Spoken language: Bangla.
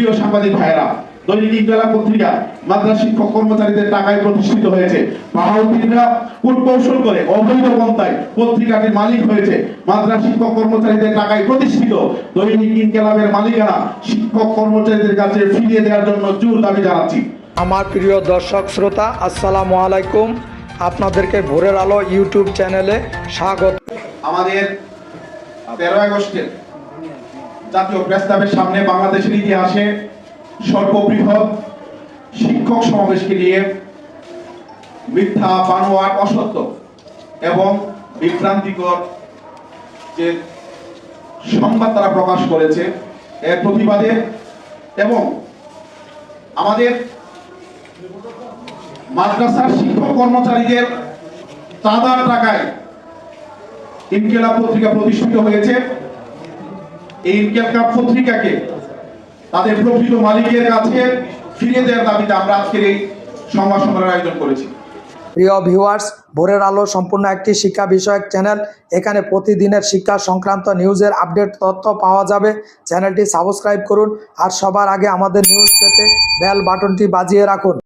প্রিয় সাংবাদিক ভাইয়েরা দৈনিক পত্রিকা মাদ্রাস শিক্ষক কর্মচারীদের টাকায় প্রতিষ্ঠিত হয়েছে। বাহাউদ্দিনরা কূটকৌশল করে? অবৈধ পন্থায় পত্রিকাটির মালিক হয়েছে। মাদ্রাস শিক্ষক কর্মচারীদের টাকায় প্রতিষ্ঠিত। দৈনিক ইনকেলাবের মালিকানা শিক্ষক কর্মচারীদের কাছে ফিরিয়ে দেওয়ার জন্য জোর দাবি জানাচ্ছি। আমার প্রিয় দর্শক শ্রোতা আসসালামু আলাইকুম। আপনাদেরকে ভোরের আলো ইউটিউব চ্যানেলে স্বাগত। আমাদের তেরো আগস্টের জাতীয় প্রস্তাবের সামনে বাংলাদেশের ইতিহাসে সর্ববৃহৎ শিক্ষক সমাবেশকে নিয়ে মিথ্যা বানোয়ার অসত্য এবং বিভ্রান্তিকর যে সংবাদ তারা প্রকাশ করেছে, এর প্রতিবাদে এবং আমাদের মাদ্রাসার শিক্ষক কর্মচারীদের চাঁদার টাকায় ইনকেলাব পত্রিকা প্রতিষ্ঠিত হয়েছে। পত্রিকাকে তাদের প্রকৃত মালিকের কাছে ফিরিয়ে দেওয়ার দাবিতে আমরা আজকের এই সংবাদ সম্মেলনের আয়োজন করেছি। প্রিয় ভিউয়ার্স, ভোরের আলো সম্পূর্ণ একটি শিক্ষা বিষয়ক চ্যানেল। এখানে প্রতিদিনের শিক্ষা সংক্রান্ত নিউজের আপডেট তথ্য পাওয়া যাবে। চ্যানেলটি সাবস্ক্রাইব করুন আর সবার আগে আমাদের নিউজ পেতে বেল বাটনটি বাজিয়ে রাখুন।